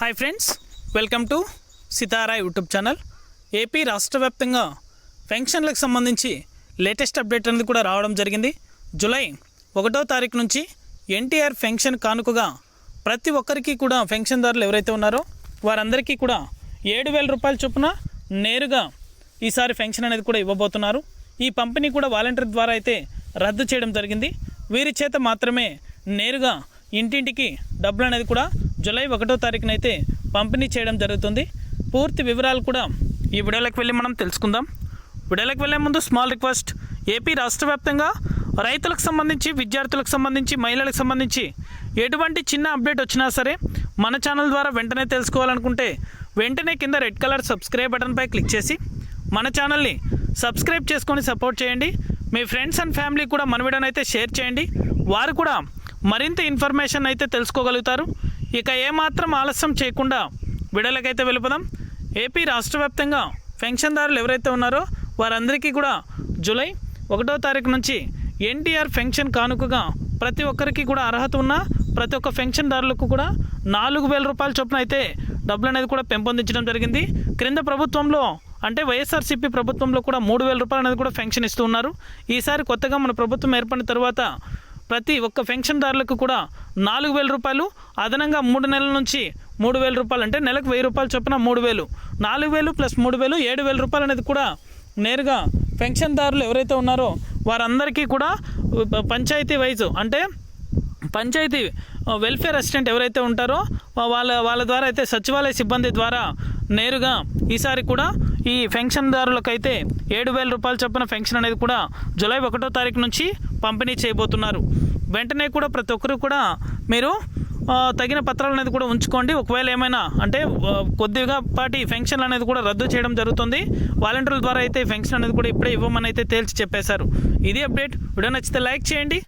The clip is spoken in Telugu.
Hi friends welcome to Sitara YouTube channel AP రాష్ట్ర వ్యాప్తంగా పెన్షన్లకు సంబంధించి లేటెస్ట్ అప్డేట్ అనేది కూడా రావడం జరిగింది. జూలై ఒకటో తారీఖు నుంచి ఎన్టీఆర్ పెన్షన్ కానుకగా ప్రతి ఒక్కరికి కూడా పెన్షన్దారులు ఎవరైతే ఉన్నారో వారందరికీ కూడా ఏడు వేల రూపాయల చొప్పున నేరుగా ఈసారి పెన్షన్ అనేది కూడా ఇవ్వబోతున్నారు. ఈ పంపిణీ కూడా వాలంటీర్ ద్వారా అయితే రద్దు చేయడం జరిగింది. వీరి చేత మాత్రమే నేరుగా ఇంటింటికి డబ్బులు అనేది కూడా జూలై ఒకటో తారీఖున అయితే పంపిణీ చేయడం జరుగుతుంది. పూర్తి వివరాలు కూడా ఈ వీడియోలోకి వెళ్ళి మనం తెలుసుకుందాం. వీడియోలోకి వెళ్ళే ముందు స్మాల్ రిక్వెస్ట్ ఏపీ రాష్ట్ర వ్యాప్తంగా రైతులకు సంబంధించి విద్యార్థులకు సంబంధించి మహిళలకు సంబంధించి ఎటువంటి చిన్న అప్డేట్ వచ్చినా సరే మన ఛానల్ ద్వారా వెంటనే తెలుసుకోవాలనుకుంటే వెంటనే కింద రెడ్ కలర్ సబ్స్క్రైబ్ బటన్పై క్లిక్ చేసి మన ఛానల్ని సబ్స్క్రైబ్ చేసుకొని సపోర్ట్ చేయండి. మీ ఫ్రెండ్స్ అండ్ ఫ్యామిలీ కూడా మన వీడియోనైతే షేర్ చేయండి. వారు కూడా మరింత ఇన్ఫర్మేషన్ అయితే తెలుసుకోగలుగుతారు. ఇక ఏమాత్రం ఆలస్యం చేయకుండా విడలకైతే వెళ్ళిపోదాం ఏపీ రాష్ట్ర వ్యాప్తంగా పెన్షన్దారులు ఎవరైతే ఉన్నారో వారందరికీ కూడా జూలై ఒకటో తారీఖు నుంచి ఎన్టీఆర్ పెన్షన్ కానుకగా ప్రతి ఒక్కరికి కూడా అర్హత ఉన్న ప్రతి ఒక్క పెన్షన్దారులకు కూడా నాలుగు వేల రూపాయల చొప్పున అయితే డబ్బులు అనేది కూడా పెంపొందించడం జరిగింది. క్రింద ప్రభుత్వంలో అంటే వైఎస్ఆర్సీపీ ప్రభుత్వంలో కూడా మూడు వేల రూపాయలు అనేది కూడా పెన్షన్ ఇస్తూ ఉన్నారు. ఈసారి కొత్తగా మన ప్రభుత్వం ఏర్పడిన తర్వాత ప్రతి ఒక్క పెన్షన్దారులకు కూడా నాలుగు వేల రూపాయలు అదనంగా మూడు నెలల నుంచి మూడు వేల రూపాయలు అంటే నెలకు వెయ్యి రూపాయలు చొప్పున మూడు వేలు. నాలుగు వేలు ప్లస్ మూడు వేలు ఏడు వేల రూపాయలు అనేది కూడా నేరుగా పెన్షన్దారులు ఎవరైతే ఉన్నారో వారందరికీ కూడా పంచాయతీ వైజ్ అంటే పంచాయతీ వెల్ఫేర్ అసిస్టెంట్ ఎవరైతే ఉంటారో వాళ్ళ వాళ్ళ ద్వారా అయితే సచివాలయ సిబ్బంది ద్వారా నేరుగా ఈసారి కూడా ఈ పెన్షన్దారులకైతే ఏడు వేల రూపాయల చొప్పున పెన్షన్ అనేది కూడా జూలై ఒకటో తారీఖు నుంచి పంపిణీ చేయబోతున్నారు. వెంటనే కూడా ప్రతి ఒక్కరు కూడా మీరు తగిన పత్రాలు అనేది కూడా ఉంచుకోండి. ఒకవేళ ఏమైనా అంటే కొద్దిగా పాటి పెన్షన్ అనేది కూడా రద్దు చేయడం జరుగుతుంది. వాలంటీర్ల ద్వారా అయితే పెన్షన్ అనేది కూడా ఇప్పుడే ఇవ్వమని అయితే తేల్చి చెప్పేశారు. ఇది అప్డేట్. వీడియో నచ్చితే లైక్ చేయండి.